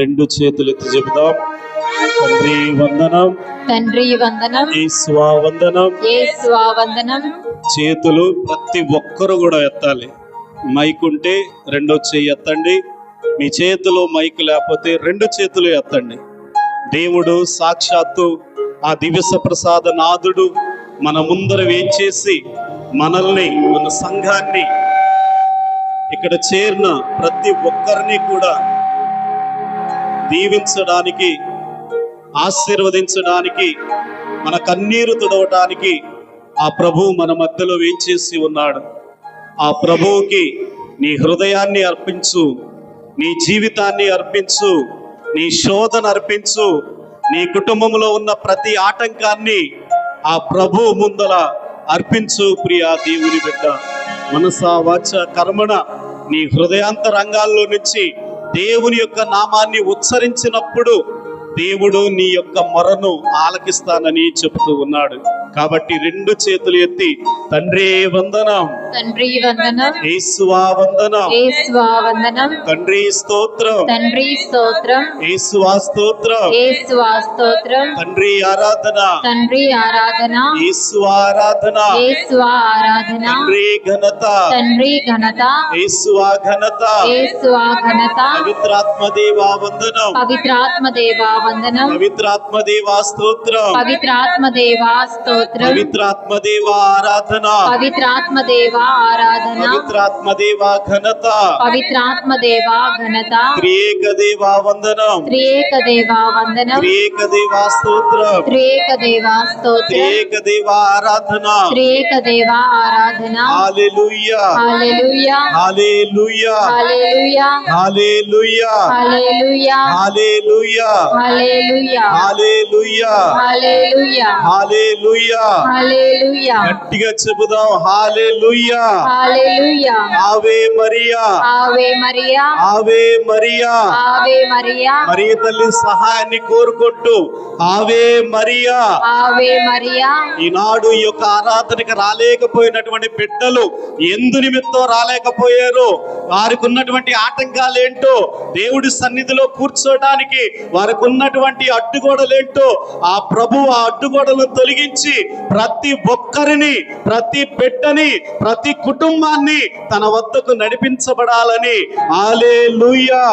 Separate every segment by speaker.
Speaker 1: రెండు చేతులు ఎత్తి చెబుదాం. తండ్రి వందనం.
Speaker 2: తండ్రి వందనం.
Speaker 1: ఈశ్వా వందనం.
Speaker 2: యేసువా వందనం.
Speaker 1: చేతులు ప్రతి ఒక్కరు కూడా ఎత్తాలి. మైక్ ఉంటే రెండో చేయి ఎత్తండి. మీ చేతిలో మైక్ లేకపోతే రెండు చేతులు ఎత్తండి. దేవుడు సాక్షాత్తు ఆ దివ్యస ప్రసాద నాథుడు మన ముందర వేంచేసి మనల్ని మన సంఘాన్ని ఇక్కడ చేరిన ప్రతి ఒక్కరిని కూడా దీవించడానికి ఆశీర్వదించడానికి మన కన్నీరు తుడవటానికి ఆ ప్రభు మన మధ్యలో వేంచేసి ఉన్నాడు. ఆ ప్రభువుకి నీ హృదయాన్ని అర్పించు నీ జీవితాన్ని అర్పించు నీ శోధన అర్పించు నీ కుటుంబంలో ఉన్న ప్రతి ఆటంకాన్ని ఆ ప్రభు ముందల అర్పించు ప్రియా దేవుని బిడ్డ. మనసా వాచ కర్మణ నీ హృదయాంతరంగాల్లో నుంచి దేవుని యొక్క నామాన్ని ఉచ్చరించినప్పుడు దేవుడు నీ యొక్క మొరను ఆలకిస్తానని చెబుతూ ఉన్నాడు. కాబట్టి రెండు చేతులు ఎత్తి తండ్రి వందనం.
Speaker 2: తండ్రి వందనం.
Speaker 1: యేసువా వందనం.
Speaker 2: యేసువా వందనం.
Speaker 1: తండ్రి స్తోత్రం.
Speaker 2: తండ్రి స్తోత్రం.
Speaker 1: యేసువా స్తోత్రం.
Speaker 2: యేసువా స్తోత్రం.
Speaker 1: తండ్రి ఆరాధన.
Speaker 2: తండ్రి ఆరాధన.
Speaker 1: యేసువా ఆరాధన.
Speaker 2: యేసువా ఆరాధన.
Speaker 1: తండ్రి ఘనత.
Speaker 2: తండ్రి ఘనత.
Speaker 1: యేసువా ఘనత.
Speaker 2: యేసువా ఘనత.
Speaker 1: పవిత్రాత్మ దేవా వందనం.
Speaker 2: పవిత్రాత్మ దేవా వందనం.
Speaker 1: పవిత్రాత్మ దేవా స్తోత్రం.
Speaker 2: పవిత్రాత్మ దేవా స్తోత్రం.
Speaker 1: పవిత్రాత్మ దేవా ఆరాధన
Speaker 2: పవిత్రాత్మ దేవా ఆరాధన
Speaker 1: పవిత్రాత్మ దేవా ఘనత
Speaker 2: పవిత్రాత్మ దేవా ఘనత
Speaker 1: త్రియేక దేవా వందనం
Speaker 2: త్రియేక దేవా వందనం
Speaker 1: త్రియేక దేవా స్తోత్రం
Speaker 2: త్రియేక దేవా స్తోత్రం
Speaker 1: త్రియేక దేవా ఆరాధన
Speaker 2: త్రియేక దేవా ఆరాధన
Speaker 1: హల్లెలూయా
Speaker 2: హల్లెలూయా
Speaker 1: హల్లెలూయా
Speaker 2: హల్లెలూయా
Speaker 1: హల్లెలూయా
Speaker 2: హల్లెలూయా
Speaker 1: హల్లెలూయా
Speaker 2: హల్లెలూయా
Speaker 1: హల్లెలూయా
Speaker 2: హల్లెలూయా
Speaker 1: హల్లెలూయా
Speaker 2: హల్లెలూయా
Speaker 1: గట్టిగా చెబుదాం. హల్లెలూయా
Speaker 2: హల్లెలూయా
Speaker 1: ఆవే మరియా
Speaker 2: ఆవే మరియా
Speaker 1: ఆవే మరియా
Speaker 2: ఆవే మరియా
Speaker 1: మరియ తల్లి సహాయాన్ని కోరుకుంటూ ఆవే మరియా
Speaker 2: ఆవే మరియా
Speaker 1: ఈనాడు ఈ యొక్క ఆరాధనకి రాలేకపోయినటువంటి బిడ్డలు ఎందు నిమిత్తం రాలేకపోయారు. వారికి ఉన్నటువంటి ఆటంకాలు ఏంటో దేవుడి సన్నిధిలో కూర్చోడానికి వారికి ఉన్నటువంటి అడ్డుగోడలేంటో ఆ ప్రభు ఆ అడ్డుగోడలను తొలగించి ప్రతి ఒక్కరిని ప్రతి బిడ్డని ప్రతి కుటుంబాన్ని తన వద్దకు నడిపించబడాలని. ఆలే లూయా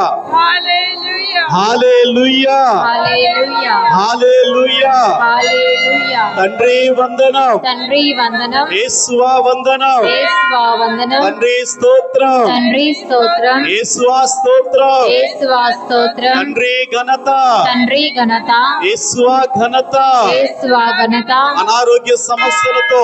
Speaker 1: తండ్రి వందనం.
Speaker 2: తండ్రి వందనం.
Speaker 1: యేసువా వందనం.
Speaker 2: యేసువా వందనం.
Speaker 1: తండ్రి స్తోత్రం.
Speaker 2: తండ్రి స్తోత్రం.
Speaker 1: యేసువా స్తోత్రం.
Speaker 2: యేసువా స్తోత్రం.
Speaker 1: తండ్రి ఘనత.
Speaker 2: తండ్రి ఘనత.
Speaker 1: యేసువా ఘనత.
Speaker 2: యేసువా ఘనత.
Speaker 1: అనారోగ్య సమస్యలతో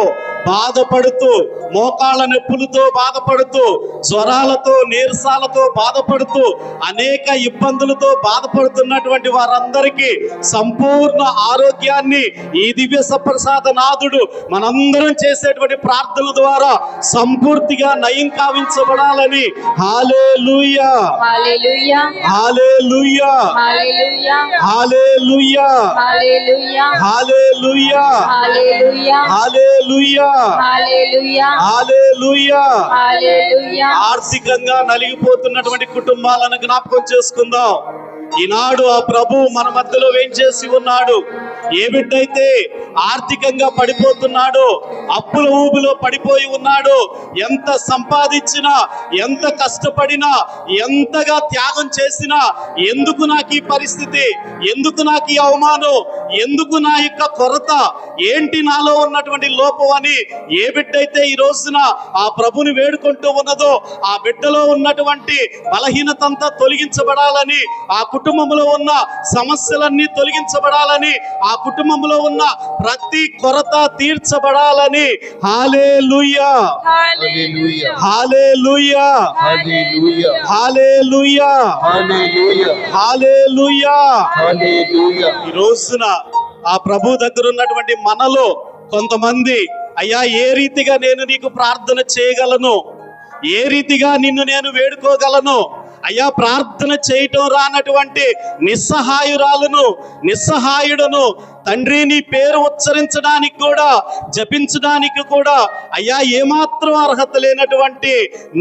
Speaker 1: బాధపడుతూ మోకాళ్ళ నొప్పులతో బాధపడుతూ జ్వరాలతో నీరసాలతో బాధపడుతూ అనేక ఇబ్బందులతో బాధపడుతున్నటువంటి వారందరికీ సంపూర్ణ ఆరోగ్యాన్ని ఈ దివ్య సప్రసాద నాథుడు మనందరం చేసేటువంటి ప్రార్థనల ద్వారా సంపూర్తిగా నయం కావించబడాలని. హాలే లూయా హాలే లూయా హాలే లూయా
Speaker 2: హల్లెలూయా
Speaker 1: హాలే లూయా
Speaker 2: హల్లెలూయా
Speaker 1: హాలే లూయా ఆర్థికంగా నలిగిపోతున్నటువంటి కుటుంబాలను జ్ఞాపకం చేసుకుందాం. ఈనాడు ఆ ప్రభు మన మధ్యలో వేంచేసి ఉన్నాడు. ఏ బిడ్డైతే ఆర్థికంగా పడిపోతున్నాడో అప్పుల ఊబిలో పడిపోయి ఉన్నాడో ఎంత సంపాదించినా ఎంత కష్టపడినా ఎంతగా త్యాగం చేసినా ఎందుకు నాకు ఈ పరిస్థితి? ఎందుకు నాకు ఈ అవమానం? ఎందుకు నా యొక్క కొరత? ఏంటి నాలో ఉన్నటువంటి లోపం అని ఏ బిడ్డైతే ఈ రోజున ఆ ప్రభుని వేడుకుంటూ ఉన్నదో ఆ బిడ్డలో ఉన్నటువంటి బలహీనతంతా తొలగించబడాలని ఆ కుటుంబంలో ఉన్న సమస్యలన్నీ తొలగించబడాలని ఆ కుటుంబంలో ఉన్న ప్రతి కొరత తీర్చబడాలని హాలే లూయా. హాలే లూయా. హాలే లూయా. హాలే లూయా. ఈ రోజున ఆ ప్రభు దగ్గర ఉన్నటువంటి మనలో కొంతమంది అయ్యా ఏ రీతిగా నేను నీకు ప్రార్థన చేయగలను ఏ రీతిగా నిన్ను నేను వేడుకోగలను అయ్యా ప్రార్థన చేయటం రానటువంటి నిస్సహాయురాలను నిస్సహాయుడను తండ్రి నీ పేరు ఉచ్చరించడానికి కూడా జపించడానికి కూడా అయ్యా ఏమాత్రం అర్హత లేనటువంటి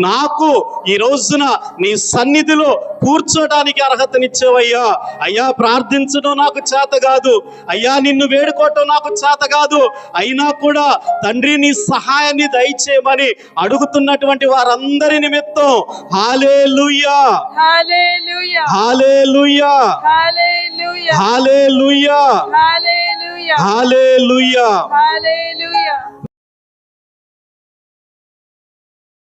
Speaker 1: నాకు ఈ రోజున నీ సన్నిధిలో కూర్చోడానికి అర్హతనిచ్చావయ్యా అయ్యా ప్రార్థించడం నాకు చేత కాదు అయ్యా నిన్ను వేడుకోవటం నాకు చేత కాదు అయినా కూడా తండ్రి నీ సహాయాన్ని దయచేయమని అడుగుతున్నటువంటి వారందరి నిమిత్తం హాలే లుయ్యా. Hallelujah. హాలే లుయ్యా
Speaker 2: Hallelujah.
Speaker 1: హాలే లుయ్యా
Speaker 2: Hallelujah.